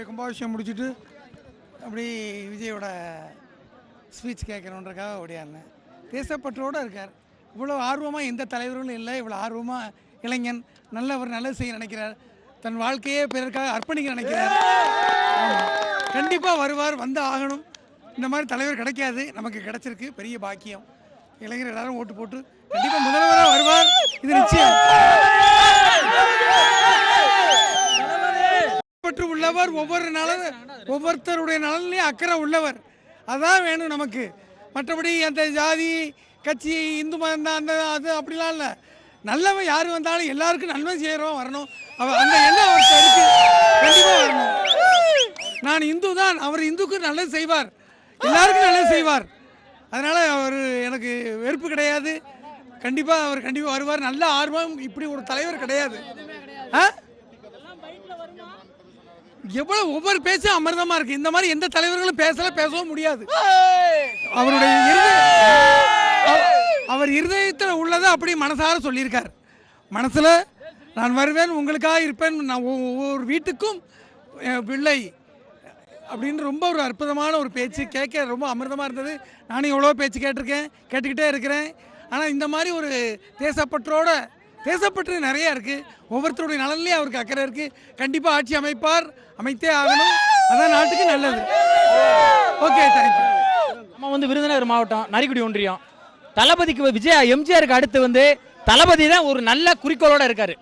அவருடைய கும்பாபிஷேகம் முடிச்சுட்டு அப்படி விஜயோட ஸ்பீச் கேட்கணுன்றக்காக ஓடியாருனேன். தேசப்பற்றோடு இருக்கார். இவ்வளோ ஆர்வமாக எந்த தலைவர்களும் இல்லை. இவ்வளோ ஆர்வமாக இளைஞன் நல்லவர் நல்லது செய்ய நினைக்கிறார். தன் வாழ்க்கையே பிறருக்காக அர்ப்பணிக்க நினைக்கிறார். கண்டிப்பாக வருவார் வந்து ஆகணும். இந்த மாதிரி தலைவர் கிடைக்காது. நமக்கு கிடைச்சிருக்கு. பெரிய பாக்கியம். இளைஞர் எல்லாரும் ஓட்டு போட்டு கண்டிப்பாக முதல்வராக வருவார். இது நிச்சயம். பற்று உள்ளவர் ஒவ்வொரு நலன் ஒவ்வொருத்தருடைய நலன்லையும் அக்கறை உள்ளவர். அதான் வேணும் நமக்கு. மற்றபடி அந்த ஜாதி கட்சி இந்து மதம் அந்த அது அப்படிலாம் இல்லை. நல்லவன் யார் வந்தாலும் எல்லாருக்கும் நன்மை செய்கிறோம் வரணும். அவர் அந்த எண்ணம் அவர்கிட்ட இருக்கு. கண்டிப்பாக வரணும். நான் இந்து தான். அவர் இந்துக்கு நல்லது செய்வார். எல்லாருக்கும் நல்லது செய்வார். அதனால் அவர் எனக்கு வெறுப்பு கிடையாது. கண்டிப்பாக அவர் கண்டிப்பாக வருவார். நல்ல ஆர்வம். இப்படி ஒரு தலைவர் கிடையாது. ஆ? எவ்வளவு ஒவ்வொரு பேச்சும் அமிர்தமா இருக்கு. இந்த மாதிரி எந்த தலைவர்களும் பேசல பேசவும் முடியாது. அவருடைய அவர் இருதயத்தில் உள்ளதை அப்படி மனசார சொல்லியிருக்கார். மனசுல நான் வருவேன் உங்களுக்காக இருப்பேன் நான் ஒவ்வொரு வீட்டுக்கும் பிள்ளை அப்படின்னு ரொம்ப ஒரு அற்புதமான ஒரு பேச்சு. கேட்க ரொம்ப அமிர்தமாக இருந்தது. நானும் எவ்வளோ பேச்சு கேட்டிருக்கேன் கேட்டுக்கிட்டே இருக்கிறேன். ஆனால் இந்த மாதிரி ஒரு தேசப்பற்றோட தேசப்பற்று நிறைய இருக்குது ஒவ்வொருத்தருடைய நலன்லேயும் அவருக்கு அக்கறை இருக்குது கண்டிப்பாக ஆட்சி அமைப்பார். அமைத்தே ஆகணும். அதான் நாட்டுக்கு நல்லது. ஓகே தேங்க்யூ நம்ம வந்து விருதுநகர் மாவட்டம் நரிக்குடி ஒன்றியம். தளபதிக்கு விஜய் எம்ஜிஆருக்கு அடுத்து வந்து தளபதி தான் ஒரு நல்ல குறிக்கோளோட இருக்காரு.